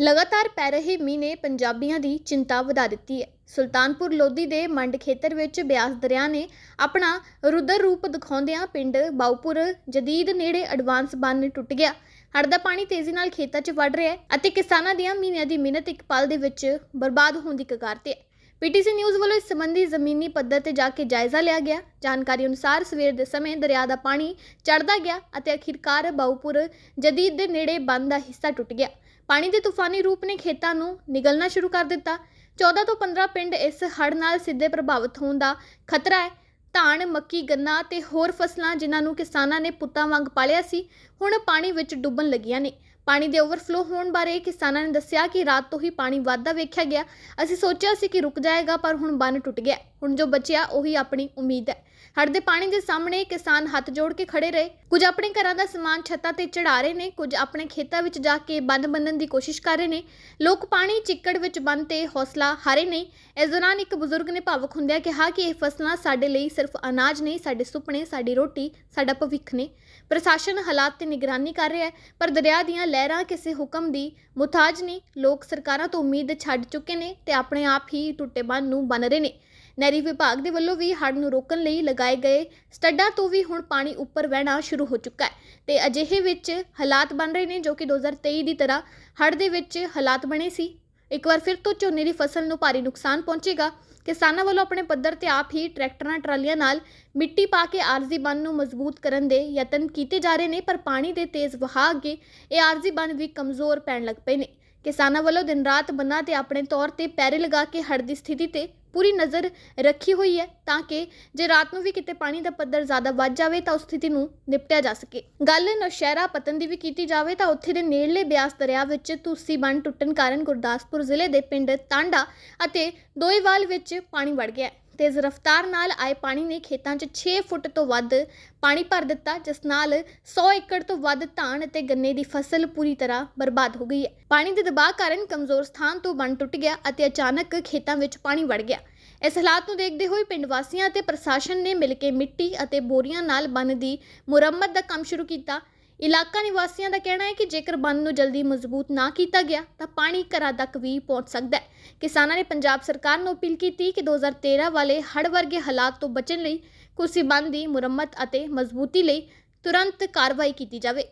ਲਗਾਤਾਰ ਪੈ ਰਹੇ ਮੀਂਹ ਨੇ ਪੰਜਾਬੀਆਂ ਦੀ ਚਿੰਤਾ ਵਧਾ ਦਿੱਤੀ ਹੈ। ਸੁਲਤਾਨਪੁਰ ਲੋਧੀ ਦੇ ਮੰਡ ਖੇਤਰ ਵਿੱਚ ਬਿਆਸ ਦਰਿਆ ਨੇ ਆਪਣਾ ਰੁਦਰ ਰੂਪ ਦਿਖਾਉਂਦਿਆਂ ਪਿੰਡ ਬਾਉਪੁਰ ਜਦੀਦ ਨੇੜੇ ਐਡਵਾਂਸ ਬੰਨ ਟੁੱਟ ਗਿਆ। ਹੜ੍ਹ ਦਾ ਪਾਣੀ ਤੇਜ਼ੀ ਨਾਲ ਖੇਤਾਂ 'ਚ ਵੜ ਰਿਹਾ ਹੈ ਅਤੇ ਕਿਸਾਨਾਂ ਦੀਆਂ ਮਹੀਨਿਆਂ ਦੀ ਮਿਹਨਤ ਇੱਕ ਪਲ ਦੇ ਵਿੱਚ ਬਰਬਾਦ ਹੋਣ ਦੀ ਕਗਾਰ ਤੇ ਹੈ। ਪੀਟੀਸੀ ਨਿਊਜ਼ ਵੱਲੋਂ ਇਸ ਸੰਬੰਧੀ ਜ਼ਮੀਨੀ ਪੱਧਰ ਤੇ ਜਾ ਕੇ ਜਾਇਜ਼ਾ ਲਿਆ ਗਿਆ। ਜਾਣਕਾਰੀ ਅਨੁਸਾਰ ਸਵੇਰ ਦੇ ਸਮੇਂ ਦਰਿਆ ਦਾ ਪਾਣੀ ਚੜ੍ਹਦਾ ਗਿਆ ਅਤੇ ਅਖੀਰਕਾਰ ਬਾਉਪੁਰ ਜਦੀਦ ਦੇ ਨੇੜੇ ਬੰਨ ਦਾ ਹਿੱਸਾ ਟੁੱਟ ਗਿਆ। ਪਾਣੀ ਦੇ ਤੂਫਾਨੀ ਰੂਪ ਨੇ ਖੇਤਾਂ ਨੂੰ ਨਿਗਲਣਾ ਸ਼ੁਰੂ ਕਰ ਦਿੱਤਾ। 14 ਤੋਂ 15 ਪਿੰਡ ਇਸ ਹੜ੍ਹ ਨਾਲ ਸਿੱਧੇ ਪ੍ਰਭਾਵਿਤ ਹੋਣ ਦਾ ਖਤਰਾ ਹੈ। ਧਾਨ, ਮੱਕੀ, ਗੰਨਾ ਤੇ ਹੋਰ ਫਸਲਾਂ ਜਿਨ੍ਹਾਂ ਨੂੰ ਕਿਸਾਨਾਂ ਨੇ ਪੁੱਤਾਂ ਵਾਂਗ ਪਾਲਿਆ ਸੀ, ਹੁਣ ਪਾਣੀ ਵਿੱਚ ਡੁੱਬਣ ਲੱਗੀਆਂ ਨੇ। ਪਾਣੀ ਦੇ ਓਵਰਫਲੋ ਹੋਣ ਬਾਰੇ ਕਿਸਾਨਾਂ ਨੇ ਦੱਸਿਆ ਕਿ ਰਾਤ ਤੋਂ ਹੀ ਪਾਣੀ ਵੱਧਦਾ ਵੇਖਿਆ ਗਿਆ। ਅਸੀਂ ਸੋਚਿਆ ਸੀ ਕਿ ਰੁਕ ਜਾਏਗਾ, ਪਰ ਹੁਣ ਬੰਨ ਟੁੱਟ ਗਿਆ। ਹੁਣ ਜੋ ਬਚਿਆ, ਉਹੀ ਆਪਣੀ ਉਮੀਦ ਹੈ। ਹੜ੍ਹ ਦੇ ਪਾਣੀ ਦੇ ਸਾਹਮਣੇ ਕਿਸਾਨ ਹੱਥ ਜੋੜ ਕੇ ਖੜੇ ਰਹੇ। ਕੁਝ ਆਪਣੇ ਘਰਾਂ ਦਾ ਸਮਾਨ ਛੱਤਾਂ ਤੇ ਚੜਾ ਰਹੇ ਨੇ। ਕੁਝ ਆਪਣੇ ਖੇਤਾਂ ਵਿੱਚ ਜਾ ਕੇ ਬੰਦ ਬੰਨਣ ਦੀ ਕੋਸ਼ਿਸ਼ ਕਰ ਰਹੇ ਨੇ। ਲੋਕ ਪਾਣੀ ਚਿੱਕੜ ਵਿੱਚ ਬੰਨ ਤੇ ਹੌਸਲਾ ਹਾਰੇ ਨਹੀਂ ਇਸ ਦੌਰਾਨ ਇੱਕ ਬਜ਼ੁਰਗ ਨੇ ਭਾਵੁਕ ਹੁੰਦਿਆਂ ਕਿਹਾ ਕਿ ਇਹ ਫਸਲਾਂ ਸਾਡੇ ਲਈ ਸਿਰਫ ਅਨਾਜ ਨਹੀਂ ਸਾਡੇ ਸੁਪਨੇ, ਸਾਡੀ ਰੋਟੀ, ਸਾਡਾ ਭਵਿੱਖ ਨੇ। ਪ੍ਰਸ਼ਾਸਨ ਹਾਲਾਤ ਤੇ ਨਿਗਰਾਨੀ ਕਰ ਰਿਹਾ ਹੈ, ਪਰ ਦਰਿਆ ਦੀਆਂ ਲਹਿਰਾਂ ਕਿਸੇ ਹੁਕਮ ਦੀ ਮੁਤਾਜ ਨਹੀਂ। ਲੋਕ ਸਰਕਾਰਾਂ ਤੋਂ ਉਮੀਦ ਛੱਡ ਚੁੱਕੇ ਨੇ ਤੇ ਆਪਣੇ ਆਪ ਹੀ ਟੁੱਟੇ ਬੰਨ ਨੂੰ ਬੰਨ ਰਹੇ ਨੇ। ਨਹਿਰੀ ਵਿਭਾਗ ਦੇ ਵੱਲੋਂ ਵੀ ਹੜ੍ਹ ਨੂੰ ਰੋਕਣ ਲਈ ਲਗਾਏ ਗਏ ਸਟੱਡਾਂ ਤੋਂ ਵੀ ਹੁਣ ਪਾਣੀ ਉੱਪਰ ਵਹਿਣਾ ਸ਼ੁਰੂ ਹੋ ਚੁੱਕਾ ਹੈ ਤੇ ਅਜਿਹੇ ਵਿੱਚ ਹਾਲਾਤ ਬਣ ਰਹੇ ਨੇ ਜੋ ਕਿ 2023 ਦੀ ਤਰ੍ਹਾਂ ਹੜ੍ਹ ਦੇ ਵਿੱਚ ਹਾਲਾਤ ਬਣੇ ਸੀ। ਇੱਕ ਵਾਰ ਫਿਰ ਤੋਂ ਝੋਨੇ ਦੀ ਫਸਲ ਨੂੰ ਭਾਰੀ ਨੁਕਸਾਨ ਪਹੁੰਚੇਗਾ। ਕਿਸਾਨਾਂ ਵੱਲੋਂ ਆਪਣੇ ਪੱਧਰ ਤੇ ਆਪ ਹੀ ਟਰੈਕਟਰਾਂ, ਟਰਾਲੀਆਂ ਨਾਲ ਮਿੱਟੀ ਪਾ ਕੇ ਆਰਜ਼ੀ ਬੰਨ ਨੂੰ ਮਜ਼ਬੂਤ ਕਰਨ ਦੇ ਯਤਨ ਕੀਤੇ ਜਾ ਰਹੇ ਨੇ, ਪਰ ਪਾਣੀ ਦੇ ਤੇਜ਼ ਵਹਾਅ ਅੱਗੇ ਇਹ ਆਰਜ਼ੀ ਬੰਨ ਵੀ ਕਮਜ਼ੋਰ ਪੈਣ ਲੱਗ ਪਏ ਨੇ। ਕਿਸਾਨਾਂ ਵੱਲੋਂ ਦਿਨ ਰਾਤ ਬੰਨਾਂ ਤੇ ਆਪਣੇ ਤੌਰ ਤੇ ਪੈਰੇ ਲਗਾ ਕੇ ਹੜ੍ਹ ਦੀ ਸਥਿਤੀ ਤੇ ਪੂਰੀ ਨਜ਼ਰ ਰੱਖੀ ਹੋਈ ਹੈ ਤਾਂ ਕਿ ਜੇ ਰਾਤ ਨੂੰ ਵੀ ਕਿਤੇ ਪਾਣੀ ਦਾ ਪੱਧਰ ਜ਼ਿਆਦਾ ਵੱਧ ਜਾਵੇ ਤਾਂ ਉਸ ਸਥਿਤੀ ਨੂੰ ਨਿਪਟਿਆ ਜਾ ਸਕੇ। ਗੱਲ ਨੌਸ਼ਹਿਰਾ ਪਤਨ ਦੀ ਵੀ ਕੀਤੀ ਜਾਵੇ ਤਾਂ ਉੱਥੇ ਦੇ ਨੇੜਲੇ ਬਿਆਸ ਦਰਿਆ ਵਿੱਚ ਤੁਸੀਂ ਬੰਨ ਟੁੱਟਣ ਕਾਰਨ ਗੁਰਦਾਸਪੁਰ ਜ਼ਿਲ੍ਹੇ ਦੇ ਪਿੰਡ ਤਾਂਡਾ ਅਤੇ ਦੋਈਵਾਲ ਵਿੱਚ ਪਾਣੀ ਵੜ ਗਿਆ ਤੇਜ਼ ਰਫ਼ਤਾਰ ਨਾਲ ਆਏ ਪਾਣੀ ਨੇ ਖੇਤਾਂ 'ਚ 6 ਫੁੱਟ ਤੋਂ ਵੱਧ ਪਾਣੀ ਭਰ ਦਿੱਤਾ, ਜਿਸ ਨਾਲ 100 ਏਕੜ ਤੋਂ ਵੱਧ ਧਾਨ ਅਤੇ ਗੰਨੇ ਦੀ ਫਸਲ ਪੂਰੀ ਤਰ੍ਹਾਂ ਬਰਬਾਦ ਹੋ ਗਈ ਹੈ। ਪਾਣੀ ਦੇ ਦਬਾਅ ਕਾਰਨ ਕਮਜ਼ੋਰ ਸਥਾਨ ਤੋਂ ਬੰਨ ਟੁੱਟ ਗਿਆ ਅਤੇ ਅਚਾਨਕ ਖੇਤਾਂ ਵਿੱਚ ਪਾਣੀ ਵੜ ਗਿਆ। ਇਸ ਹਾਲਾਤ ਨੂੰ ਦੇਖਦੇ ਹੋਏ ਪਿੰਡ ਵਾਸੀਆਂ ਅਤੇ ਪ੍ਰਸ਼ਾਸਨ ਨੇ ਮਿਲ ਕੇ ਮਿੱਟੀ ਅਤੇ ਬੋਰੀਆਂ ਨਾਲ ਬੰਨ ਦੀ ਮੁਰੰਮਤ ਦਾ ਕੰਮ ਸ਼ੁਰੂ ਕੀਤਾ। ਇਲਾਕਾ ਨਿਵਾਸੀਆਂ ਦਾ ਕਹਿਣਾ ਹੈ ਕਿ ਜੇਕਰ ਬੰਨ ਨੂੰ ਜਲਦੀ ਮਜ਼ਬੂਤ ਨਾ ਕੀਤਾ ਗਿਆ, ਤਾਂ ਪਾਣੀ ਘਰਾਂ ਤੱਕ ਵੀ ਪਹੁੰਚ ਸਕਦਾ ਹੈ। ਕਿਸਾਨਾਂ ਨੇ ਪੰਜਾਬ ਸਰਕਾਰ ਨੂੰ ਅਪੀਲ ਕੀਤੀ ਕਿ 2013 ਵਾਲੇ ਹੜ੍ਹ ਵਰਗੇ ਹਾਲਾਤ ਤੋਂ ਬਚਣ ਲਈ ਕੁਰਸੀ ਬੰਨ ਦੀ ਮੁਰੰਮਤ ਅਤੇ ਮਜ਼ਬੂਤੀ ਲਈ ਤੁਰੰਤ ਕਾਰਵਾਈ ਕੀਤੀ ਜਾਵੇ।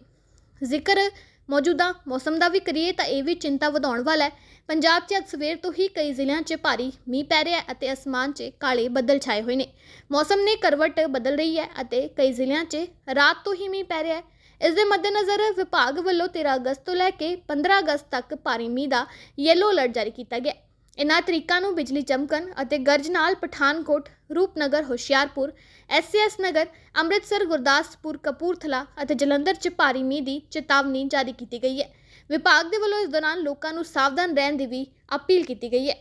ਜ਼ਿਕਰ ਮੌਜੂਦਾ ਮੌਸਮ ਦਾ ਵੀ ਕਰੀਏ ਤਾਂ ਇਹ ਵੀ ਚਿੰਤਾ ਵਧਾਉਣ ਵਾਲਾ ਹੈ। ਪੰਜਾਬ 'ਚ ਅੱਜ ਸਵੇਰ ਤੋਂ ਹੀ ਕਈ ਜ਼ਿਲ੍ਹਿਆਂ 'ਚ ਭਾਰੀ ਮੀਂਹ ਪੈ ਰਿਹਾ ਹੈ ਅਤੇ ਅਸਮਾਨ 'ਚ ਕਾਲੇ ਬੱਦਲ ਛਾਏ ਹੋਏ ਨੇ। ਮੌਸਮ ਨੇ ਕਰਵਟ ਬਦਲ ਰਹੀ ਹੈ ਅਤੇ ਕਈ ਜ਼ਿਲ੍ਹਿਆਂ 'ਚ ਰਾਤ ਤੋਂ ਹੀ ਮੀਂਹ ਪੈ ਰਿਹਾ ਹੈ। ਇਸ ਦੇ ਮੱਦੇਨਜ਼ਰ ਵਿਭਾਗ ਵੱਲੋਂ 13 ਅਗਸਤ ਤੋਂ ਲੈ ਕੇ 15 ਅਗਸਤ ਤੱਕ ਭਾਰੀ ਮੀਂਹ ਦਾ ਯੈਲੋ ਅਲਰਟ ਜਾਰੀ ਕੀਤਾ ਗਿਆ ਹੈ। ਇਨ੍ਹਾਂ ਤਰੀਕਾਂ ਨੂੰ ਬਿਜਲੀ ਚਮਕਣ ਅਤੇ ਗਰਜ ਨਾਲ ਪਠਾਨਕੋਟ, ਰੂਪਨਗਰ, ਹੁਸ਼ਿਆਰਪੁਰ ਐਸਐਸ ਨਗਰ, ਅੰਮ੍ਰਿਤਸਰ, ਗੁਰਦਾਸਪੁਰ, ਕਪੂਰਥਲਾ ਅਤੇ ਜਲੰਧਰ 'ਚ ਭਾਰੀ ਮੀਂਹ ਦੀ ਚੇਤਾਵਨੀ ਜਾਰੀ ਕੀਤੀ ਗਈ ਹੈ ਵਿਭਾਗ ਦੇ ਵੱਲੋਂ ਇਸ ਦੌਰਾਨ ਲੋਕਾਂ ਨੂੰ ਸਾਵਧਾਨ ਰਹਿਣ ਦੀ ਵੀ ਅਪੀਲ ਕੀਤੀ ਗਈ ਹੈ